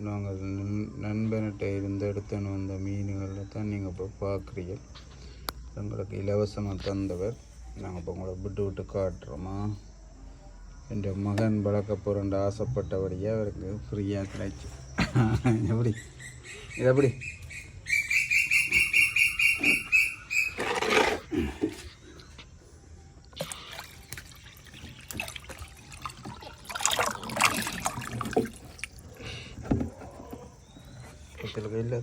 நாங்கள் நண்- நண்பன்கிட்ட இருந்து எடுத்துன்னு வந்த மீன்களை தான் நீங்கள் இப்போ பார்க்குறீங்க. எங்களுக்கு இலவசமாக தந்தவர். நாங்கள் இப்போ உங்களை விட்டு விட்டு காட்டுறோமா? என் மகன் வளர்க்க போகிறேன் ஆசைப்பட்டபடியே அவருக்கு ஃப்ரீயாக கிடைச்சி. எப்படி? எப்படி? எப்படி பக்கத்தில் கையில்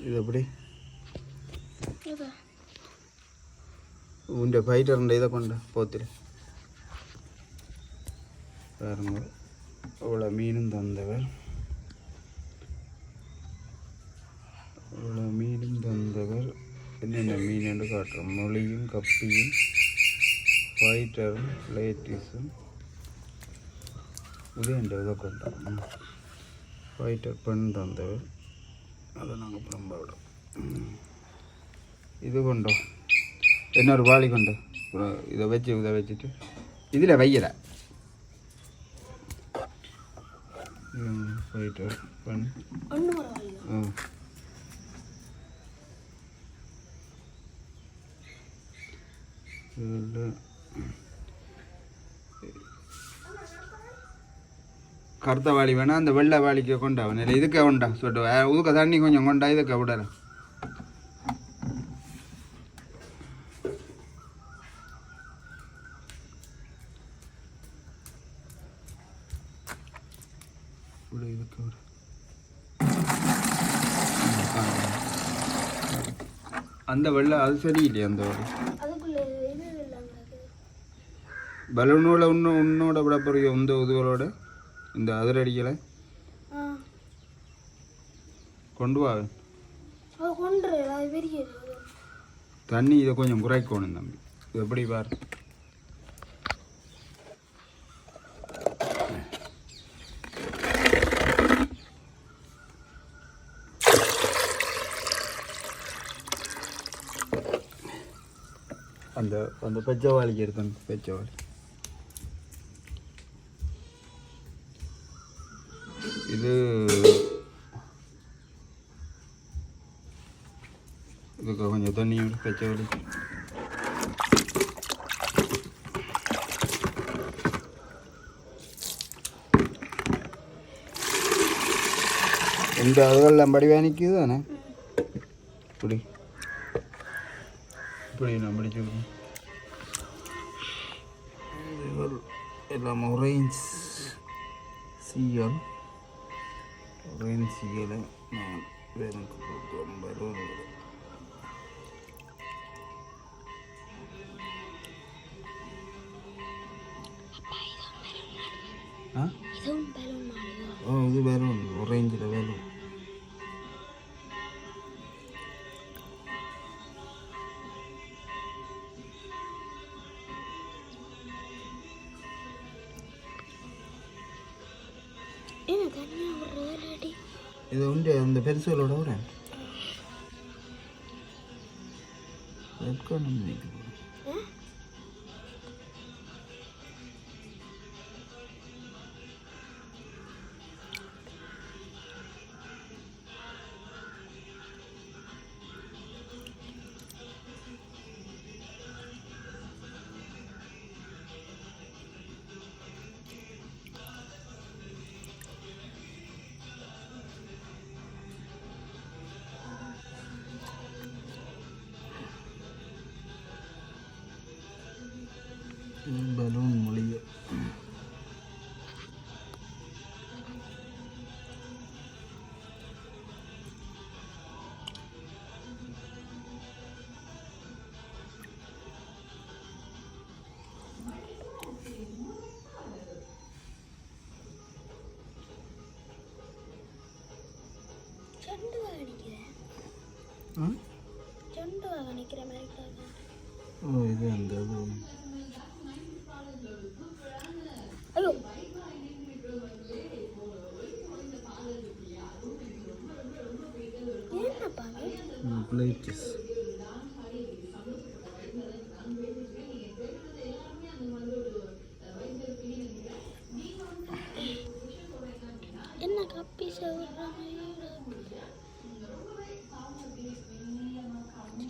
இது எப்படி உண்ட ஃபைட்டர் இதை கொண்ட போத்தில் பாருங்க அவ்வளோ மீனும் தந்தவர் அவ்வளோ மீனும் தந்தவர் என்னென்ன மீன் என்று காட்டுறோம் மொழியும் கப்பியும் ஃபைட்டரும் லேட்டிஸும் இதை கொண்டோம் ஃபைட்டர் பெண் தந்தவர் அதை நாங்கள் புறம்ப விடும் இது கொண்டோம். இன்னொரு வாளி கொண்டு? இதை வச்சு இதை வச்சுட்டு. இதில் வையல. ஃபைட்டர் பெண் ஒன்று பரவாயில்ல ஆ இதில் கருத்த வாளி வேணா அந்த வெள்ளை வாளிக்கு கொண்டா இல்லை இதுக்கு கொண்டா வே- உதுக்க தண்ணி கொஞ்சம் கொண்டா இதுக்கு விடல விடு, இதுக்கு விடு. அந்த வெள்ளை அது சரியில்லையே அந்த பலூனோட உன்னோட விட பெரிய இந்த இதுகளோட இந்த அதிரடிகளை கொண்டு வா. தண்ணி இதை கொஞ்சம் குறைக்கணும் தம்பி. இது எப்படி பார்? அந்த அந்த பெச்சவாளிக்கு எடுக்கணும் பெச்சவாளி. இது இதுக்கு கொஞ்சம் தண்ணி விடு பெச்சவாளி இந்த அதுவெல்லாம் படிவா நிற்குது தானே இப்படி இப்படி நான் படிச்சு எல்லாம் ஒரேஞ்ச் சீயல் Ngapain sih gila Ngapain kubu gambar dulu Ngapain gambar dulu Hah? இது உண்டு அந்த பெருசுகளோட விட இது அந்த பிளேட்ஸ் என்ன கப்பி சவுறாங்க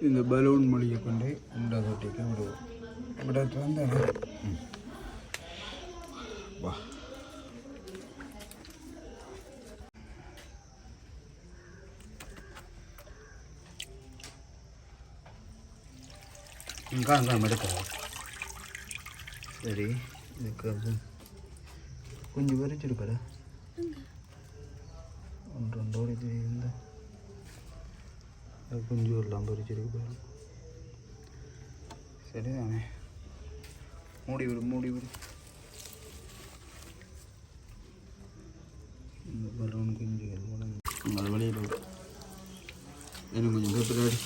இந்த பலூன் மொழியை கொண்டு இந்த தொட்டிக்கு விடுவோம். விடத்து வந்து. வா. இங்கே அங்கே எடுக்க சரி இதுக்கு கொஞ்சம் வரைச்சிருக்கடா ஒன்று ரெண்டோடு இது இருந்தால் அது குஞ்சு எல்லாம் பறிச்சிருக்கு பாரு சரிதானே. மூடி விடு மூடி விடு. இந்த பலூன் குஞ்சுகள் வளர்ந்து அது வெளியில் எனக்கு கொஞ்சம் பேப்பர் அடி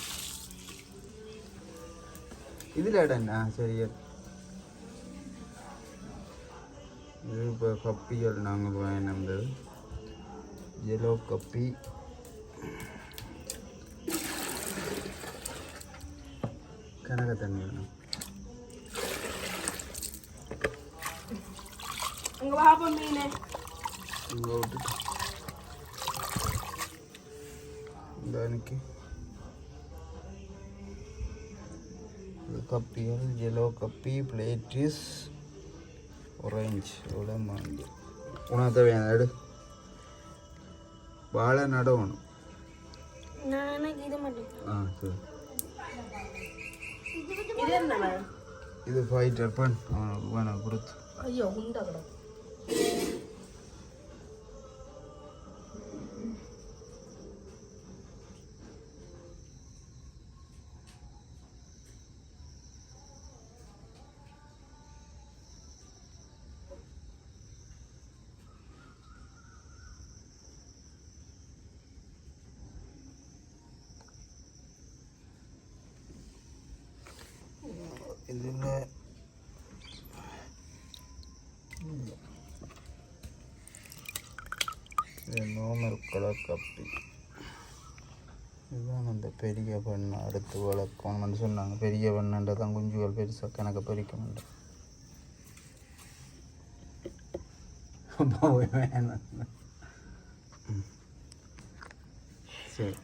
இதில் இடண்ணா சரி இது இப்போ கப்பிகள் நாங்கள் வாங்கினது. எல்லோ கப்பி. கனக தண்ணி வேணும் அங்கே பாப்பா மீன் இங்கே விட்டுட்டு இந்த அன்னைக்கு இது கப்பிகள் ஜெலோ கப்பி பிளேட்டிஸ் ஒரேஞ்ச் இவ்வளோ வாங்கி உனக்கு தேவையான எடு வாழை நடவணும் நான் எனக்கு இது மட்டும் ஆ சரி இது ஃபைட்டர் பண். அவனுக்கு வேணாம் கொடுத்து ஐயோ நார்மல் கலர் கப்பி. இதுதான் அந்த பெரிய பண்ணை அடுத்து வளர்க்கணும்னு சொன்னாங்க. பெரிய பண்ணைன்ற தான் குஞ்சுகள் பெருசாக கணக்கு பறிக்க மாட்டேன் அப்போ வேணாம். சரி.